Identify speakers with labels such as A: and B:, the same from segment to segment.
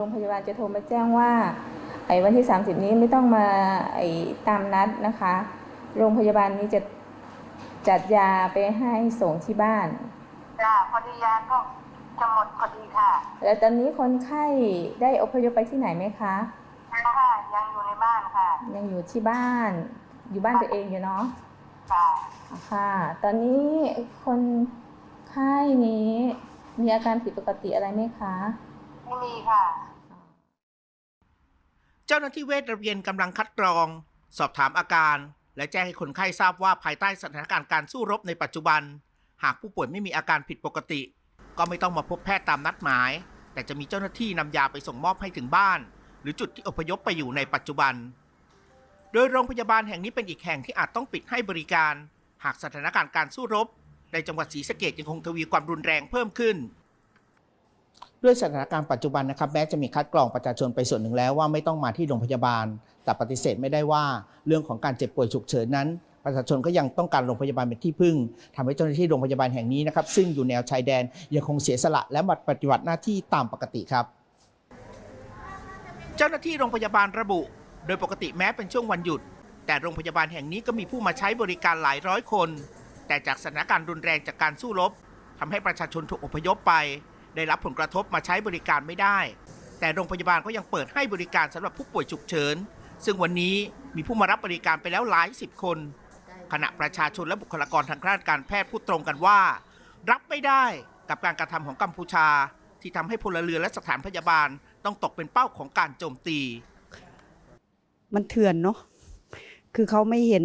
A: โรงพยาบาลจะโทรมาแจ้งว่าไอ้วันที่ 30 นี้ไม่ต้องมาไอ้ตามนัดนะคะ โรงพยาบาลนี้จะจัดยาไปให้ส่งที่บ้าน
B: จ้าพอดียาก็จะหมดพอดีค่ะ
A: แล้วตอนนี้คนไข้ได้อพยพไปที่ไหนไหมคะ
B: ค่ะยังอยู่ในบ้านค่ะ
A: ยังอยู่ที่บ้าน อยู่บ้านตัวเองอยู่เนาะ
B: ค่ะ
A: ค่ะ ตอนนี้คนไข้นี้มีอาการผิดปกติอะไรไหมคะ
B: ไม่มีค่ะ
C: เจ้าหน้าที่เวชระเบียนกำลังคัดกรอง สอบถามอาการ และแจ้งให้คนไข้ทราบว่าภายใต้สถานการณ์การสู้รบในปัจจุบัน หากผู้ป่วยไม่มีอาการผิดปกติ ก็ไม่ต้องมาพบแพทย์ตามนัดหมาย แต่จะมีเจ้าหน้าที่นำยาไปส่งมอบให้ถึงบ้าน หรือจุดที่อพยพไปอยู่ในปัจจุบัน โดยโรงพยาบาลแห่งนี้เป็นอีกแห่งที่อาจต้องปิดให้บริการ หากสถานการณ์การสู้รบ ในจังหวัดศรีสะเกดยังคงทวีความรุนแรงเพิ่มขึ้น ด้วยสถานการณ์ปัจจุบันนะครับแม้จะมีคัดกรองประชาชนไปส่วนหนึ่งแล้วว่าไม่ต้องมาที่โรงพยาบาล แต่ปฏิเสธไม่ได้ว่าเรื่องของการเจ็บป่วยฉุกเฉินนั้น ประชาชนก็ยังต้องการโรงพยาบาลเป็นที่พึ่งทำให้เจ้าหน้าที่โรงพยาบาลแห่งนี้นะครับซึ่งอยู่แนวชายแดนยังคงเสียสละและมาปฏิบัติหน้าที่ตามปกติครับ เจ้าหน้าที่โรงพยาบาลระบุ โดยปกติแม้เป็นช่วงวันหยุด แต่โรงพยาบาลแห่งนี้ก็มีผู้มาใช้บริการหลายร้อยคน แต่จากสถานการณ์รุนแรงจากการสู้รบทำให้ประชาชนถูกอพยพไป ได้รับผลกระทบมาใช้บริการไม่ได้ แต่โรงพยาบาลก็ยังเปิดให้บริการสำหรับผู้ป่วยฉุกเฉิน ซึ่งวันนี้มีผู้มารับบริการไปแล้วหลายสิบคน ขณะประชาชนและบุคลากรทางด้านการแพทย์พูดตรงกันว่า รับไม่ได้กับการกระทำของกัมพูชา ที่ทำให้พลเรือนและสถานพยาบาลต้องตกเป็นเป้าของการโจมตี
D: มันเถื่อนเนาะคือเขาไม่เห็น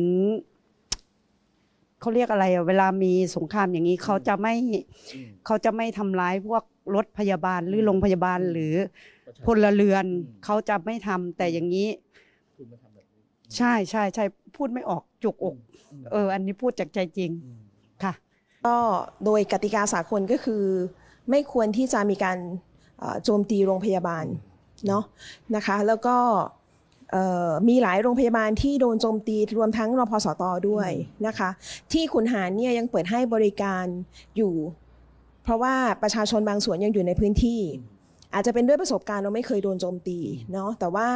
D: เขาเรียกอะไรอะเวลามีสงครามอย่างนี้เขาจะไม่เขาจะไม่ทำร้ายพวกรถพยาบาลหรือโรงพยาบาลหรือพลเรือนเขาจะไม่ทำแต่อย่างนี้ใช่ใช่ใช่พูดไม่ออกจุกอก เออ อันนี้พูดจากใจจริงค่ะ
E: ก็โดยกติกาสากลก็คือ ไม่ควรที่จะมีการเอ่อโจมตีโรงพยาบาลเนาะนะคะ แล้วก็เอ่อ มีหลายโรงพยาบาลที่โดนโจมตีรวมทั้งรพสตด้วยนะคะ ที่ขุนหารเนี่ยยังเปิดให้บริการอยู่ เพราะว่าประชาชนบางส่วนยังอยู่ในพื้นที่ อาจจะเป็นด้วยประสบการณ์เราไม่เคยโดนโจมตีเนาะแต่ว่า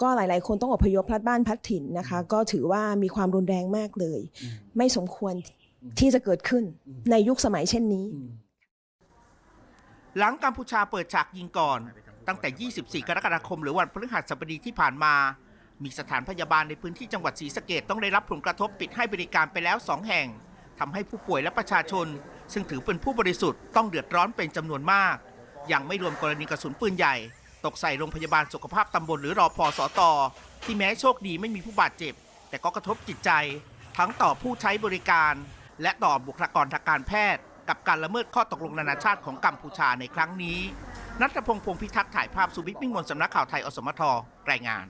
E: ก็หลาย ๆ คนต้องอพยพพลัดบ้านพลัดถิ่นนะคะ ก็ถือว่ามีความรุนแรงมากเลย ไม่สมควรที่จะเกิดขึ้นในยุคสมัยเช่นนี้
C: หลังกัมพูชาเปิดฉากยิงก่อน ตั้งแต่ 24 กรกฎาคม หรือวันพฤหัสบดีที่ผ่านมา มีสถานพยาบาลในพื้นที่จังหวัดศรีสะเกดต้องได้รับผลกระทบปิดให้บริการไปแล้ว 2 แห่งทำให้ผู้ป่วยและประชาชน ซึ่งถือเป็นผู้บริสุทธิ์ต้องเดือดร้อนเป็นจำนวนมาก ยังไม่รวมกรณีกระสุนปืนใหญ่ ตกใส่โรงพยาบาลสุขภาพตำบลหรือรอพอสอตอที่แม้โชคดีไม่มีผู้บาดเจ็บ แต่ก็กระทบจิตใจ ทั้งต่อผู้ใช้บริการ และต่อบุคลากรทางการแพทย์ กับการละเมิดข้อตกลงนานาชาติของกัมพูชาในครั้งนี้ นัทพงศ์พงพิทักษ์ถ่ายภาพสุวิทย์มิ่งมนสำนักข่าวไทยอสมทรายงาน